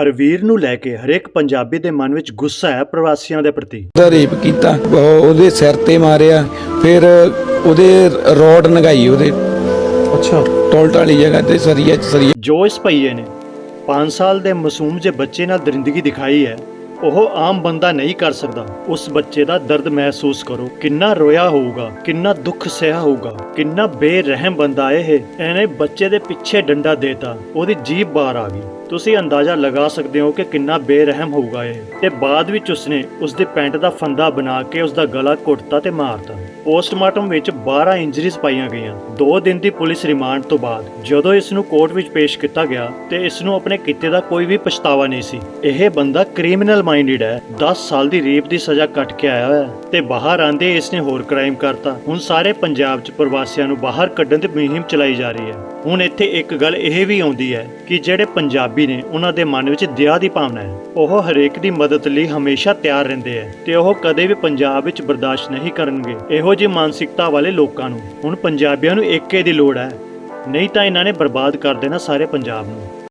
ਹਰਵੀਰ ਨੂੰ ਲੈ ਕੇ ਹਰੇਕ ਪੰਜਾਬੀ ਦੇ ਮਨ ਵਿੱਚ ਗੁੱਸਾ ਹੈ ਪ੍ਰਵਾਸੀਆਂ ਦੇ ਪ੍ਰਤੀ। ਰੇਪ ਕੀਤਾ ਉਹ- ਉਹਦੇ ਸਿਰ ਤੇ ਮਾਰਿਆ ਫਿਰ ਉਹਦੇ ਰੋਡ ਨਗਾਈ ਉਹਦੇ। ਅੱਛਾ। ਟੋਲਟ ਵਾਲੀ ਜਗ੍ਹਾ ਤੇ ਸਰੀਆ ਚ ਸਰੀਆ। ਜੋ ਇਸ ਭਈਏ ਨੇ 5 ਸਾਲ ਦੇ ਮਾਸੂਮ ਜੇ ਬੱਚੇ ਨਾਲ ਦਰਿੰਦਗੀ ਦਿਖਾਈ ਹੈ ਉਹ ਆਮ ਬੰਦਾ ਨਹੀਂ ਕਰ ਸਕਦਾ। ਉਸ ਬੱਚੇ ਦਾ ਦਰਦ ਮਹਿਸੂਸ ਕਰੋ। ਕਿੰਨਾ ਰੋਇਆ ਹੋਊਗਾ ਕਿੰਨਾ ਦੁੱਖ ਸਹਿਆ ਹੋਊਗਾ ਕਿੰਨਾ ਬੇਰਹਿਮ ਬੰਦਾ ਇਹ। ਇਹਨੇ ਬੱਚੇ ਦੇ ਪਿੱਛੇ ਡੰਡਾ ਦੇਤਾ ਉਹਦੀ ਜੀਭ ਬਾਹਰ ਆ ਗਈ। ਤੁਸੀਂ ਅੰਦਾਜ਼ਾ ਲਗਾ ਸਕਦੇ ਹੋ ਕਿ ਕਿੰਨਾ ਬੇਰਹਿਮ ਹੋਊਗਾ ਇਹ। ਤੇ ਬਾਅਦ ਵਿੱਚ ਉਸਨੇ ਉਸ ਦੀ ਪੈਂਟ ਦਾ ਫੰਦਾ ਬਣਾ ਕੇ ਉਸ ਦਾ ਗਲਾ ਘੁੱਟਤਾ ਤੇ ਮਾਰਤਾ। ਪੋਸਟਮਾਰਟਮ ਵਿੱਚ 12 ਇੰਜਰੀਜ਼ ਪਾਈਆਂ ਗਈਆਂ। 2 ਦਿਨ ਦੀ ਪੁਲਿਸ ਰਿਮਾਂਡ ਤੋਂ ਬਾਅਦ ਜਦੋਂ ਇਸ ਨੂੰ ਕੋਰਟ ਵਿੱਚ ਪੇਸ਼ ਕੀਤਾ ਗਿਆ ਤੇ ਇਸ ਨੂੰ ਆਪਣੇ ਕੀਤੇ ਦਾ ਕੋਈ ਵੀ ਪਛਤਾਵਾ ਨਹੀਂ ਸੀ। ਇਹ ਬੰਦਾ ਕ੍ਰਿਮੀਨਲ ਮਾਈਂਡਡ ਹੈ। 10 ਸਾਲ ਦੀ ਰੇਪ ਦੀ ਸਜ਼ਾ ਕੱਟ ਕੇ ਆਇਆ ਹੋਇਆ ਤੇ ਬਾਹਰ ਆਂਦੇ ਇਸ ਨੇ ਹੋਰ ਕ੍ਰਾਈਮ ਕਰਤਾ। ਹੁਣ ਸਾਰੇ ਪੰਜਾਬ 'ਚ ਪ੍ਰਵਾਸੀਆਂ ਨੂੰ ਬਾਹਰ ਕੱਢਣ ਦੀ ਮੁਹਿੰਮ ਚਲਾਈ ਜਾ ਰਹੀ ਹੈ। ਹੁਣ ਇੱਥੇ ਇੱਕ ਗੱਲ ਇਹ ਵੀ ਆਉਂਦੀ ਹੈ ਕਿ ਜਿਹੜੇ ਪੰਜਾਬੀ ਨੇ, ਉਹਨਾਂ ਦੇ ਮਨ ਵਿੱਚ ਦਇਆ ਦੀ ਭਾਵਨਾ ਹੈ। ਉਹ ਹਰੇਕ ਦੀ ਮਦਦ ਲਈ ਹਮੇਸ਼ਾ ਤਿਆਰ ਰਹਿੰਦੇ ਹੈ ਤੇ ਉਹ ਕਦੇ ਵੀ ਪੰਜਾਬ ਵਿੱਚ ਬਰਦਾਸ਼ਤ ਨਹੀਂ ਕਰਨਗੇ। ਇਹੋ ਜਿਹੀ ਮਾਨਸਿਕਤਾ ਵਾਲੇ ਲੋਕਾਂ ਨੂੰ, ਹੁਣ ਪੰਜਾਬੀਆਂ ਨੂੰ ਏਕੇ ਦੀ ਲੋੜ ਹੈ। ਨਹੀਂ ਤਾਂ ਇਹਨਾਂ ਨੇ ਬਰਬਾਦ ਕਰ ਦੇਣਾ ਸਾਰੇ ਪੰਜਾਬ ਨੂੰ।